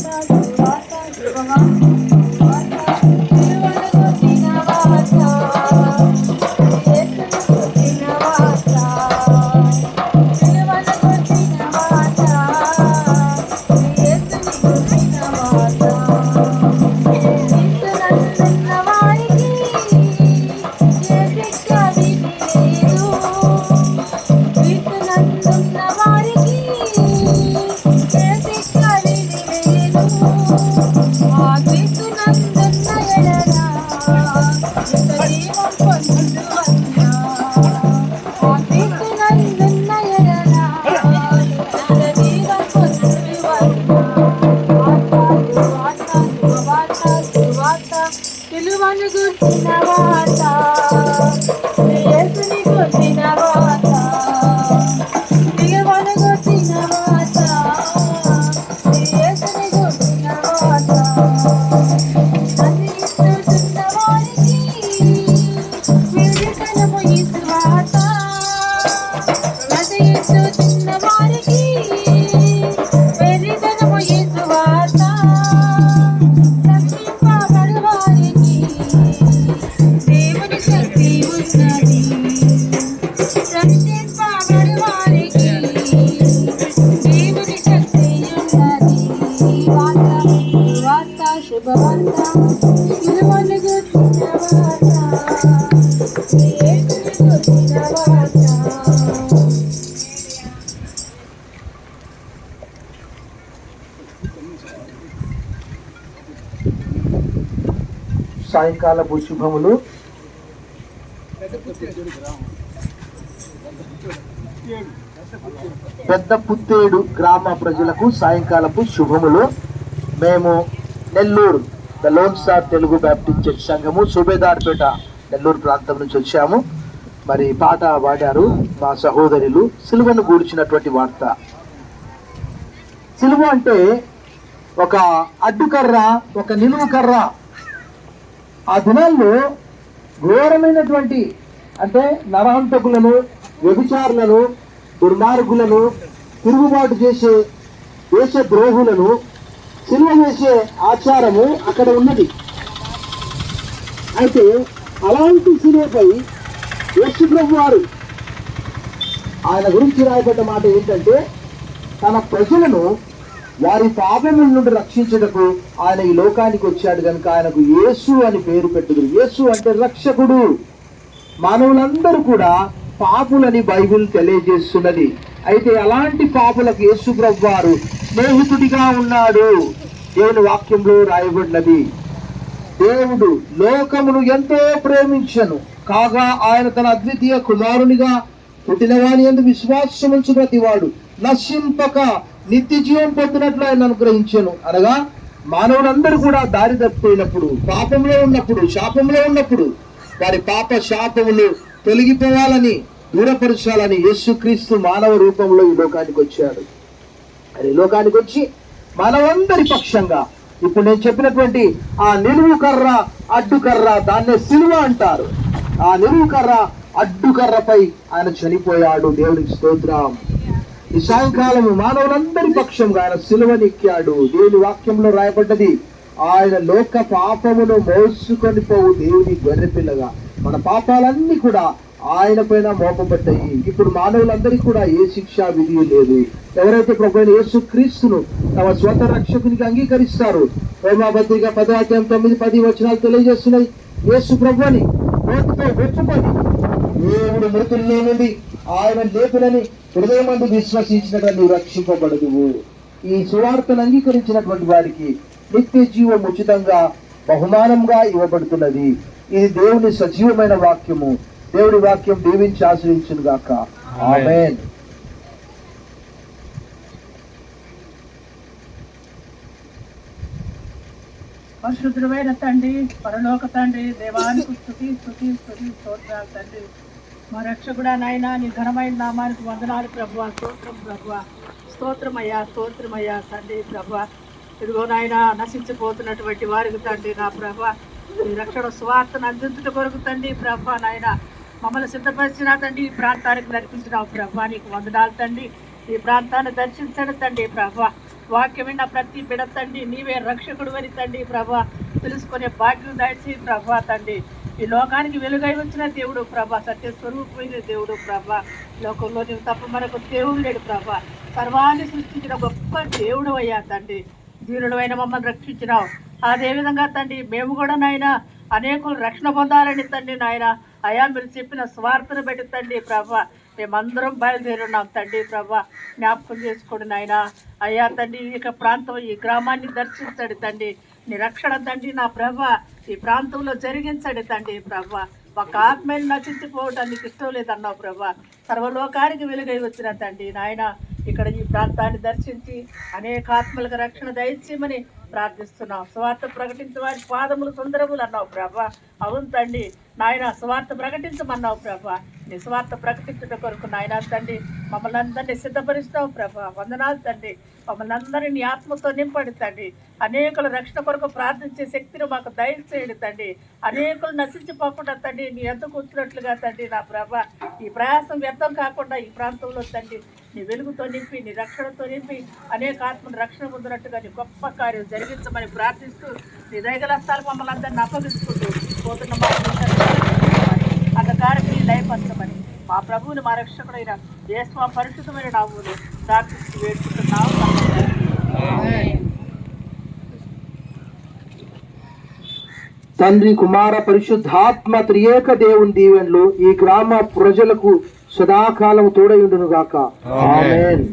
大家，如果大家觉？వార్త సాయంకాలపు శుభములు పెద్ద పుత్తేడు గ్రామ ప్రజలకు సాయంకాలపు శుభములు. మేము Nellore the lone star Telugu Baptist church సంఘము సుబేదార్పేట నెల్లూరు ప్రాంతం నుంచి వచ్చాము. మరి పాట పాడారు మా సహోదరులు. సిలువను గూర్చినటువంటి వార్త. సిలువ అంటే ఒక అడ్డుకర్ర ఒక నిలువు కర్ర ఆ దినాల్లో ఘోరమైనటువంటి అంటే నరహంతకులను వ్యభిచారులను దుర్మార్గులను తిరుగుబాటు చేసే దేశ ద్రోహులను సిల్వ చేసే ఆచారము అక్కడ ఉన్నది. అయితే అలాంటి సిలువపై యశుప్రభు వారు ఆయన గురించి రాయబడ్డ మాట ఏంటంటే తన ప్రజలను వారి పాపముల నుండి రక్షించుటకు ఆయన ఈ లోకానికి వచ్చాడు కనుక ఆయనకు యేసు అని పేరు పెట్టుదురు. యేసు అంటే రక్షకుడు. మానవులందరూ కూడా పాపులని బైబిల్ తెలియజేస్తున్నది. అయితే అలాంటి పాపులకు యేసు ప్రభు వారు స్నేహితుడిగా ఉన్నాడు. దేవుని వాక్యంలో రాయబడినది. దేవుడు లోకమును ఎంతో ప్రేమించను. కాగా ఆయన తన అద్వితీయ కుమారునిగా పుట్టినవాని ఎందు విశ్వాసముంచు ప్రతివాడు నశింపక నిత్య జీవం పొందినట్లు ఆయన అనుగ్రహించాను. అనగా మానవులందరూ కూడా దారి తప్పిపోయినప్పుడు పాపంలో ఉన్నప్పుడు శాపంలో ఉన్నప్పుడు వారి పాప శాపములు తొలగిపోవాలని దూరపరచాలని యేసుక్రీస్తు మానవ రూపంలో ఈ లోకానికి వచ్చాడు. అది లోకానికి వచ్చి మనమందరి పక్షంగా ఇప్పుడు నేను చెప్పినటువంటి ఆ నిలువు కర్ర అడ్డుకర్ర దాన్నే సిలువ అంటారు. ఆ నిలువు కర్ర అడ్డుకర్రపై ఆయన చనిపోయాడు. దేవుడికి స్తోత్రం. ఈ సాయంకాలం మానవులందరి పక్షంగా ఆయన సిలువనెక్కాడు. దేవుని వాక్యంలో రాయబడ్డది ఆయన లోక పాపమును మోసుకొని పోవు దేవుని గొర్రెపిల్లగా. మన పాపాలన్నీ కూడా ఆయన పైన మోపబడ్డాయి. ఇప్పుడు మానవులందరికీ కూడా ఏ శిక్ష విధి లేదు. ఎవరైతే ప్రభుత్వ యేసు క్రీస్తును తమ స్వత రక్షకునికి అంగీకరిస్తారు రోమాభద్రిక పదార్థం తొమ్మిది పది వచనాలు తెలియజేస్తున్నాయి. యేసు ప్రభు అని నోటితో దేవుడు మృతుల్లో నుండి ఆయన లేపునని హృదయమందు విశ్వసించినట్టు నువ్వు రక్షింపబడదువు. ఈ సువార్తను అంగీకరించినటువంటి వారికి నిత్య జీవం ఉచితంగా బహుమానంగా ఇవ్వబడుతున్నది. ఇది దేవుని సజీవమైన వాక్యము. దేవుడి వాక్యం దీవించి ఆశ్రయించును గాక ఆమేన్. పరిశుద్ధుడమైన తండ్రి పరలోక తండ్రి దేవానికి స్థుతి స్థుతి స్థుతి స్తోత్రాలు తండ్రి. మా రక్షకుడా నాయన నీ ఘనమైన నామానికి వందనాలు ప్రభు స్తోత్రం ప్రభు స్తోత్రమయ్యా స్తోత్రమయ్యా తండ్రి ప్రభు ఇదిగో నాయన నశించిపోతున్నటువంటి వారికి తండ్రి నా ప్రభ నీ రక్షణ స్వార్థను అందించుట కొరకు తండ్రి ప్రభ నాయన. మమ్మల్ని సిద్ధపరిచిన తండ్రి ఈ ప్రాంతానికి నడిపించినావు ప్రభ నీకు వందనాలు తండ్రి. ఈ ప్రాంతాన్ని దర్శించండి తండ్రి ప్రభా వాక్యం విన్న ప్రతి బిడ తండ్రి నీవే రక్షకుడు అని తండ్రి ప్రభా తెలుసుకునే భాగ్యం దాచి ప్రభా తండ్రి. ఈ లోకానికి వెలుగై వచ్చిన దేవుడు ప్రభా సత్య స్వరూపమైన దేవుడు ప్రభా. లోకంలో నీవు తప్ప మనకు దేవుడు లేడు ప్రభా. సర్వాన్ని సృష్టించిన గొప్ప దేవుడు అయ్యా తండ్రి. దీనుడు అయిన మమ్మల్ని రక్షించినావు. అదేవిధంగా తండ్రి మేము కూడా నాయన అనేకులు రక్షణ పొందాలని తండ్రి నాయన. అయా మీరు చెప్పిన స్వార్థను బట్టి తండ్రి ప్రభ మేమందరం బయలుదేరున్నాం తండ్రి ప్రభా. జ్ఞాపకం చేసుకోండి నాయన. అయ్యా తండ్రి ఈ యొక్క ప్రాంతం ఈ గ్రామాన్ని దర్శించండి తండ్రి. నీ రక్షణ తండ్రి నా ప్రభ. ఈ ప్రాంతంలో జరిగించండి తండ్రి ప్రభ. ఒక ఆత్మని నశించిపోవటానికి ఇష్టం లేదన్నావు ప్రభా. సర్వలోకానికి వెలుగై వచ్చిన తండ్రి నాయన ఇక్కడ ఈ ప్రాంతాన్ని దర్శించి అనేక ఆత్మలకు రక్షణ దయచేయమని ప్రార్థిస్తున్నాం. స్వార్థ ప్రకటించే వారి పాదములు సుందరములు అన్నావు ప్రభా. అవును తండ్రి నాయన స్వార్థ ప్రకటించమన్నావు ప్రభా. నీ స్వార్థ ప్రకటించడం కొరకు నాయన తండ్రి మమ్మల్ని అందరినీ సిద్ధపరుస్తావు ప్రభా. వందనాలు తండ్రి. మమ్మల్ని అందరినీ నీ ఆత్మతో నింపడి తండ్రి. అనేకుల రక్షణ కొరకు ప్రార్థించే శక్తిని మాకు దయచేయండి తండ్రి. అనేకులు నశించిపోకుండా తండ్రి నీ ఎంత కూర్చున్నట్లుగా తండ్రి నా ప్రభ. ఈ ప్రయాసం వ్యర్థం కాకుండా ఈ ప్రాంతంలో తండ్రి నీ వెలుగుతో నింపి నీ రక్షణతో నింపి అనేక ఆత్మను రక్షణ పొందినట్టుగా నీ గొప్ప కార్యం జరిగించమని ప్రార్థిస్తూ నీ దయగల స్థానం మమ్మల్ని అందరినీ అప్పగిస్తుంటూ పోతున్న మాట అంధకారం లయపరచమని మా ప్రభువుని మా రక్షకుడైన దేశ పరిశుద్ధమైన నామములు ప్రార్థిస్తూ వేడుకుంటున్నాము తండ్రి కుమార పరిశుద్ధాత్మ త్రియేక దేవుని దీవెనలు ఈ గ్రామ ప్రజలకు సదాకాలం తోడయుండును గాక ఆమేన్.